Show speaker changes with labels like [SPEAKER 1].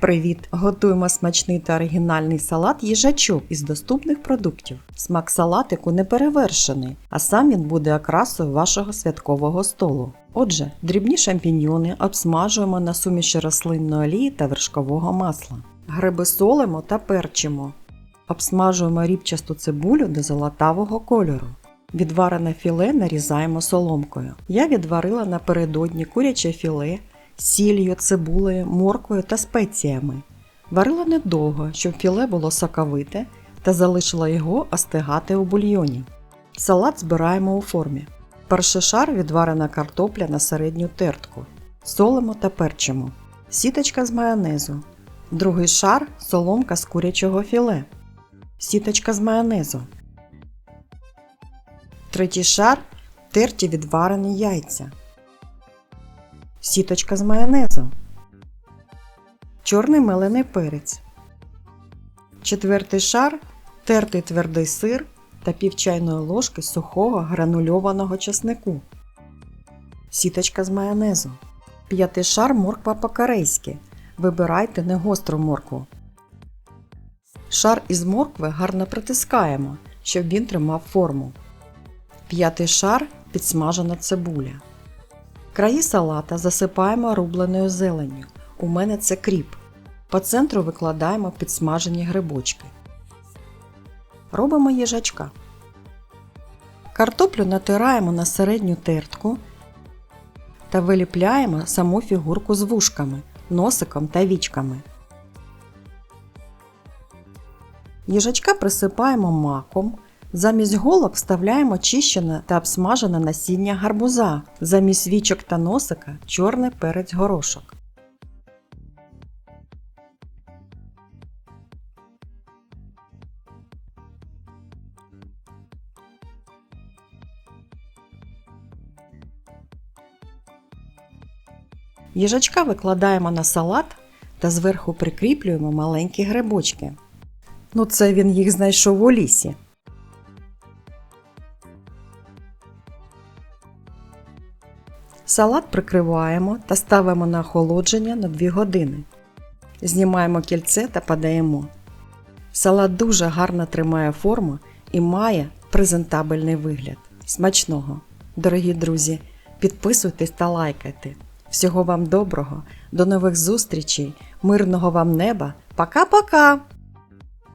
[SPEAKER 1] Привіт! Готуємо смачний та оригінальний салат їжачок із доступних продуктів. Смак салатику не перевершений, а сам він буде окрасою вашого святкового столу. Отже, дрібні шампіньйони обсмажуємо на суміші рослинної олії та вершкового масла. Гриби солимо та перчимо. Обсмажуємо рібчасту цибулю до золотавого кольору. Відварене філе нарізаємо соломкою. Я відварила напередодні куряче філе сіллю, цибулею, морквою та спеціями. Варила недовго, щоб філе було соковите та залишила його остигати у бульйоні. Салат збираємо у формі. Перший шар відварена картопля на середню тертку. Солимо та перчимо. Сіточка з майонезу. Другий шар соломка з курячого філе. Сіточка з майонезу. Третій шар терті відварені яйця сіточка з майонезу, чорний мелений перець, четвертий шар тертий твердий сир та пів чайної ложки сухого гранульованого чеснику, сіточка з майонезу, п'ятий шар морква по-корейськи. Вибирайте не гостру моркву. Шар із моркви гарно притискаємо, щоб він тримав форму. П'ятий шар підсмажена цибуля. Краї салата засипаємо рубленою зеленню. У мене це кріп. По центру викладаємо підсмажені грибочки. Робимо їжачка. Картоплю натираємо на середню тертку та виліпляємо саму фігурку з вушками, носиком та вічками. Їжачка присипаємо маком. Замість голок вставляємо чищене та обсмажене насіння гарбуза. Замість вічок та носика чорний перець горошок. Їжачка викладаємо на салат та зверху прикріплюємо маленькі грибочки. Ну, це він їх знайшов у лісі. Салат прикриваємо та ставимо на охолодження на 2 години. Знімаємо кільце та подаємо. Салат дуже гарно тримає форму і має презентабельний вигляд. Смачного! Дорогі друзі! Підписуйтесь та лайкайте. Всього вам доброго, до нових зустрічей, мирного вам неба. Пока-пока!